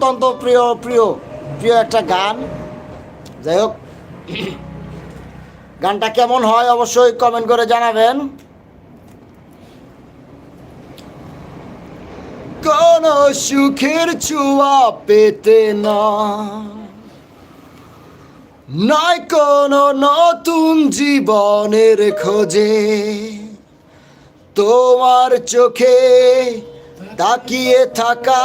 অত্যন্ত প্রিয় প্রিয় প্রিয় একটা গান। যাই হোক, গানটা কেমন হয় অবশ্যই কমেন্ট করে জানাবেন। কোন সুখের ছোঁয়া পেতে না। নয় কোন নতুন জীবনের খোঁজে। তোমার চোখে তাকিয়ে থাকা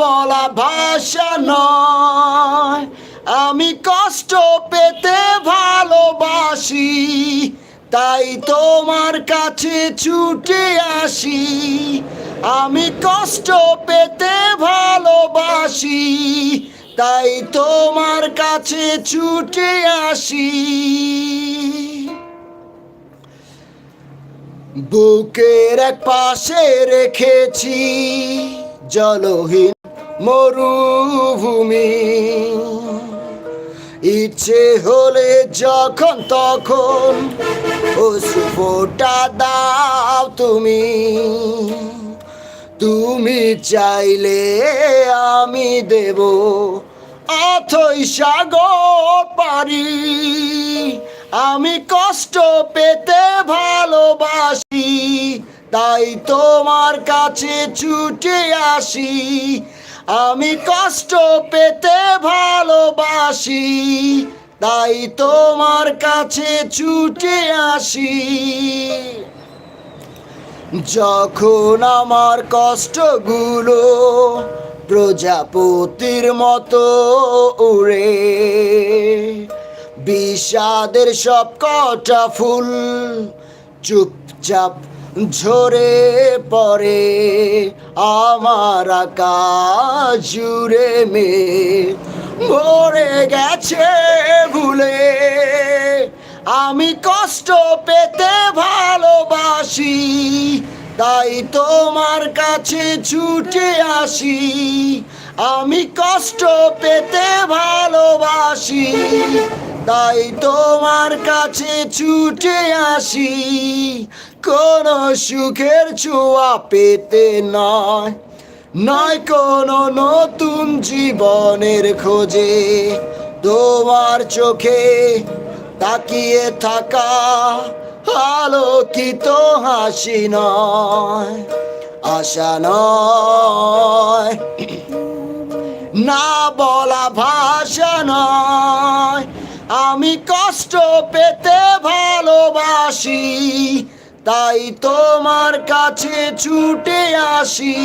বলা ভাষা নয়। আমি কষ্ট পেতে ভালোবাসি, তাই তোমার কাছে ছুটে আসি। আমি কষ্ট পেতে ভালোবাসি, তাই তোমার কাছে ছুটে আসি। বুকের এক পাশে রেখেছি জলহীন মরুভূমি। ইচ্ছে হলে যখন তখন ফোটা দাও তুমি। তুমি চাইলে আমি দেব অথই সাগর পারি আমি কষ্ট পেতে ভালোবাসি, তাই তোমার কাছে ছুটে আসি। আমি কষ্ট পেতে ভালোবাসি, তাই তোমার কাছে ছুটে আসি। যখন আমার কষ্টগুলো প্রজাপতির মতো উড়ে, বিষাদের সব কটা ফুল চুপচাপ ঝরে পড়ে আমার আকাশ জুড়ে মে ভরে গেছে ভুলে। আমি কষ্ট পেতে ভালোবাসি, তাই তোমার কাছে ছুটে আসি। আমি কষ্ট পেতে ভালোবাসি, তাই তোমার কাছে ছুটে আসি। কোন সুখের ছোঁয়া পেতে নয় নয় কোনো নতুন জীবনের খোঁজে। তোমার চোখে তাকিয়ে থাকা আলোকিত হাসি নয়, আশা নয়, না বলা ভাষা নয়। আমি কষ্ট পেতে ভালোবাসি তাই তোমার কাছে ছুটে আসি।